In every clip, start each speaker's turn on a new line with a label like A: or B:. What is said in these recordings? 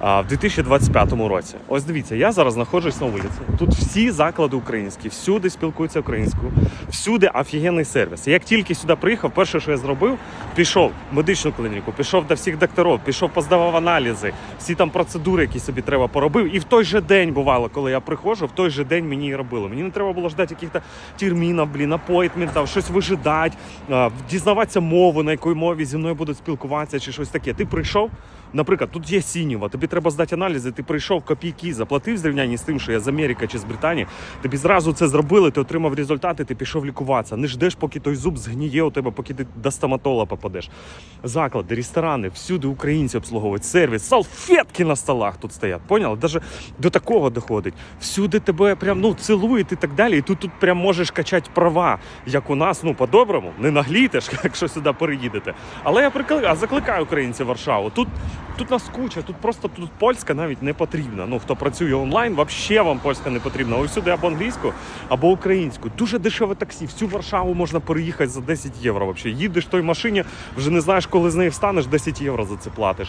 A: а, в 2025 році. Ось дивіться, я зараз знаходжусь на вулиці. Тут всі заклади українські, всюди спілкуються українською, всюди офігенний сервіс. Як тільки сюди приїхав, перше, що я зробив, пішов в медичну клініку, пішов до всіх докторів, пішов, поздавав аналізи, всі там процедури, які собі треба поробив. І в той же день бувало, коли я приходжу, в той же день мені і робили. Мені не треба було ждати якихось термінів, блін, апойтментів, щось вижидати, дізнаватися мову, на якій мові зі мною будуть спілкуватися, чи щось таке. Ти прийшов. Наприклад, тут є сінєва, тобі треба здати аналізи, ти прийшов копійки, заплатив зрівнянні з тим, що я з Америки чи з Британії. Тобі зразу це зробили, ти отримав результати, ти пішов лікуватися. Не ждеш, поки той зуб згніє у тебе, поки ти до стоматолога попадеш. Заклади, ресторани, всюди українці обслуговують сервіс, салфетки на столах тут стоять. Поняли? Даже до такого доходить. Всюди тебе прям ну цілують і так далі. І тут тут прям можеш качати права, як у нас, ну по-доброму, не наглітеш, якщо сюди переїдете. Але я прикликаю, закликаю українців Варшаву. Тут Тут нас куча, тут просто тут польська навіть не потрібна. Ну хто працює онлайн, взагалі вам польська не потрібна. Ось сюди або англійську, або українську. Дуже дешеве таксі. Всю Варшаву можна переїхати за 10 євро. Вообще їдеш в той машині, вже не знаєш, коли з неї встанеш, 10 євро за це платиш.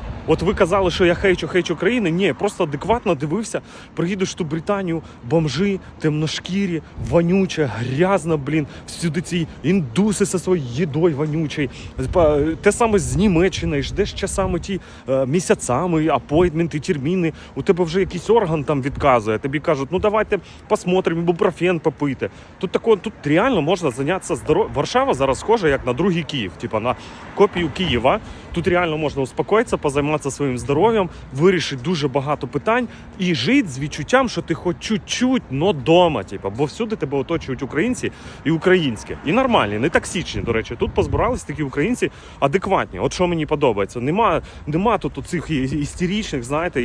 A: От ви казали, що я хейчу, хейчу країни. Ні, просто адекватно дивився. Приїдеш в ту Британію, бомжи, темношкірі, вонюче, грязно, блін. Всюди ці індуси зі своєю їдою вонючою. Те саме з Німеччини, ждеш часами ті е, місяцями, апойтменти, терміни. У тебе вже якийсь орган там відказує. Тобі кажуть, ну давайте посмотримо, ібупрофен попити. Тут тако, тут реально можна зайнятися здоров'ям. Варшава зараз схожа як на другий Київ, типа на копію Києва. Тут реально можна успокоїтися, позайматися своїм здоров'ям, вирішити дуже багато питань і жити з відчуттям, що ти хоч чуть-чуть, но дома. типу, бо всюди тебе оточують українці і українське. І нормальні, не токсичні, до речі. Тут позбирались такі українці адекватні. От що мені подобається. Нема, нема тут оцих істеричних, знаєте.